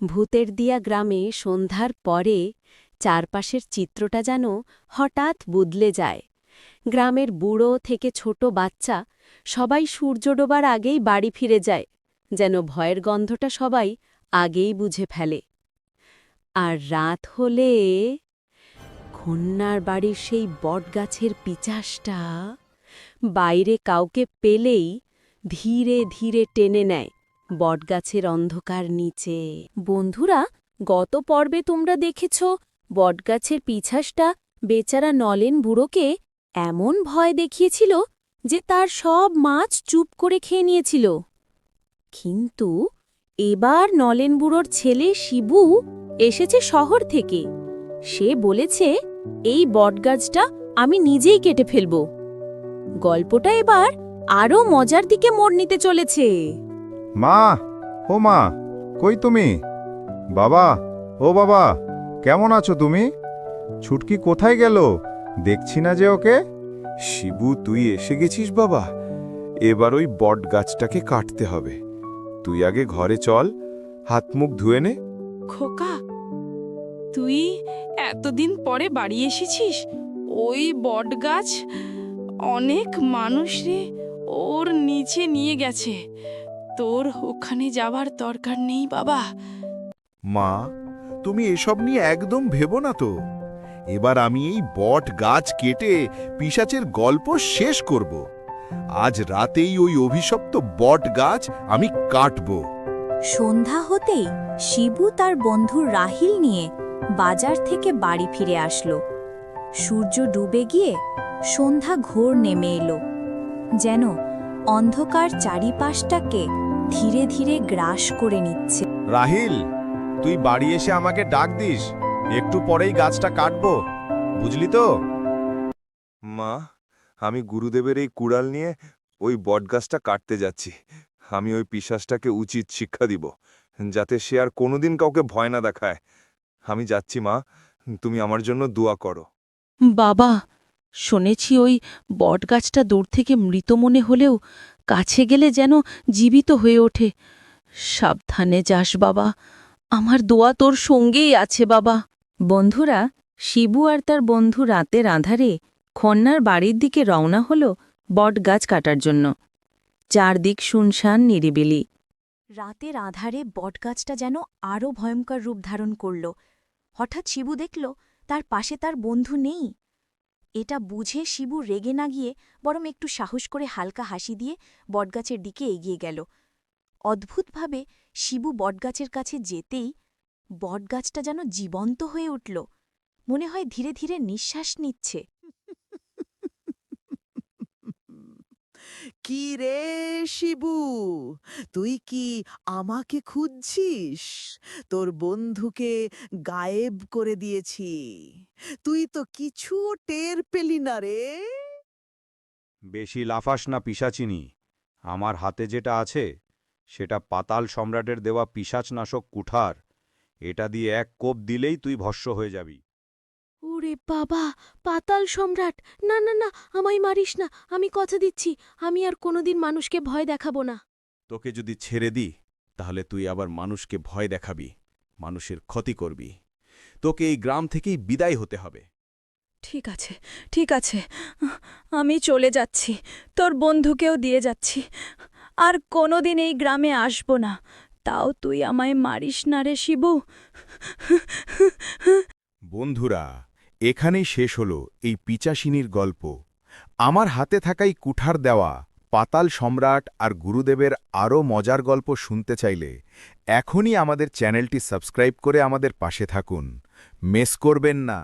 ভূতের দিয়া গ্রামে সন্ধ্যার পরে চারপাশের চিত্রটা যেন হঠাৎ বদলে যায়। গ্রামের বুড়ো থেকে ছোট বাচ্চা সবাই সূর্য ডোবার আগেই বাড়ি ফিরে যায়, যেন ভয়ের গন্ধটা সবাই আগেই বুঝে ফেলে। আর রাত হলে কন্যার বাড়ির সেই বটগাছের পিচাসটা বাইরে কাউকে পেলেই ধীরে ধীরে টেনে নেয়। বটগাছের অন্ধকার নিচে। বন্ধুরা, গত পর্বে তোমরা দেখেছ বটগাছের পিছাসটা বেচারা নলেন বুড়োকে এমন ভয় দেখিয়েছিল যে তার সব মাছ চুপ করে খেয়ে নিয়েছিল। কিন্তু এবার নলেন বুড়োর ছেলে শিবু এসেছে শহর থেকে। সে বলেছে, এই বটগাছটা আমি নিজেই কেটে ফেলব। গল্পটা এবার আরও মজার দিকে মোড় নিতে চলেছে। মা, ও মা, কই তুমি? বাবা, ও বাবা, কেমন আছো তুমি? ছুটকি কোথায় গেল? দেখছি না যে ওকে। শিবু, তুই এসে গেছিস বাবা। এবার ওই বট গাছটাকে কাটতে হবে। তুই আগে ঘরে চল, হাত মুখ ধুয়ে নে। খোকা, তুই এতদিন পরে বাড়ি এসেছিস? ওই বট গাছ অনেক মানুষরে ওর নিচে নিয়ে গেছে। তোর ওখানে যাবার দরকার নেই বাবা। মা তুমি এসব নিয়ে একদম ভেবো না তো। এবার আমি এই বট গাছ কেটে পিশাচের গল্প শেষ করব। আজ রাতেই ওই অভিশপ্ত বট গাছ আমি কাটব। সন্ধ্যা হতেই শিবু তার বন্ধু রাহিল নিয়ে বাজার থেকে বাড়ি ফিরে আসলো। সূর্য ডুবে গিয়ে সন্ধ্যা ঘোর নেমে এলো। যেন অন্ধকার চারিপাশটাকে ধীরে ধীরে গ্রাস করে নিচ্ছে। রাহিল তুই বাড়ি এসে আমাকে ডাক দিস একটু পরেই গাছটা কাটবো বুঝলি তো? মা আমি গুরুদেবের এই কুড়াল নিয়ে ওই বটগাছটা কাটতে যাচ্ছি। আমি ওই পিশাসটাকে উচিত শিক্ষা দিব যাতে সে আর কোনোদিন কাউকে ভয় না দেখায়। আমি যাচ্ছি মা তুমি আমার জন্য দোয়া করো। বাবা শুনেছি ওই বটগাছটা দূর থেকে মৃত মনে হলেও কাছে গেলে যেন জীবিত হয়ে ওঠে। সাবধানে যাস বাবা, আমার দোয়া তোর সঙ্গেই আছে বাবা। বন্ধুরা, শিবু আর তার বন্ধু রাতের আধারে খন্নার বাড়ির দিকে রওনা হল বট গাছ কাটার জন্য। চারদিক শুনশান, নিরিবিলি। রাতের আধারে বটগাছটা যেন আরও ভয়ঙ্কর রূপ ধারণ করল। হঠাৎ শিবু দেখল, তার পাশে তার বন্ধু নেই। এটা বুঝে শিবু রেগে না গিয়ে বরং একটু সাহস করে হালকা হাসি দিয়ে বটগাছের দিকে এগিয়ে গেল। অদ্ভুতভাবে শিবু বটগাছের কাছে যেতেই বটগাছটা যেন জীবন্ত হয়ে উঠল। মনে হয় ধীরে ধীরে নিঃশ্বাস নিচ্ছে। কি রে শিবু, তুই কি আমাকে খুঁজছিস? তোর বন্ধুকে গায়েব করে দিয়েছি। তুই তো কিছু টের পেলি না রে। বেশি লাফাস না পিসাচিনি আমার হাতে যেটা আছে, সেটা পাতাল সম্রাটের দেওয়া পিসাচনাশক কুঠার। এটা দিয়ে এক কোপ দিলেই তুই ভস্য হয়ে যাবি। ওরে বাবা পাতাল সম্রাট। না না না আমায় মারিস না আমি কথা দিচ্ছি আমি আর কোনোদিন মানুষকে ভয় দেখাবো না। তোকে যদি ছেড়ে দিই তাহলে তুই আবার মানুষকে ভয় দেখাবি মানুষের ক্ষতি করবি। তোকে এই গ্রাম থেকেই বিদায় হতে হবে। ঠিক আছে ঠিক আছে আমি চলে যাচ্ছি তোর বন্ধুকেও দিয়ে যাচ্ছি। আর কোনোদিন এই গ্রামে আসব না তাও তুই আমায় মারিস না রে শিবু। বন্ধুরা এখানেই শেষ হল এই পিচাসিনীর গল্প। আমার হাতে থাকাই কুঠার দেওয়া, পাতাল সম্রাট আর গুরুদেবের আরও মজার গল্প শুনতে চাইলে এখনই আমাদের চ্যানেলটি সাবস্ক্রাইব করে আমাদের পাশে থাকুন। মেস করবেন না।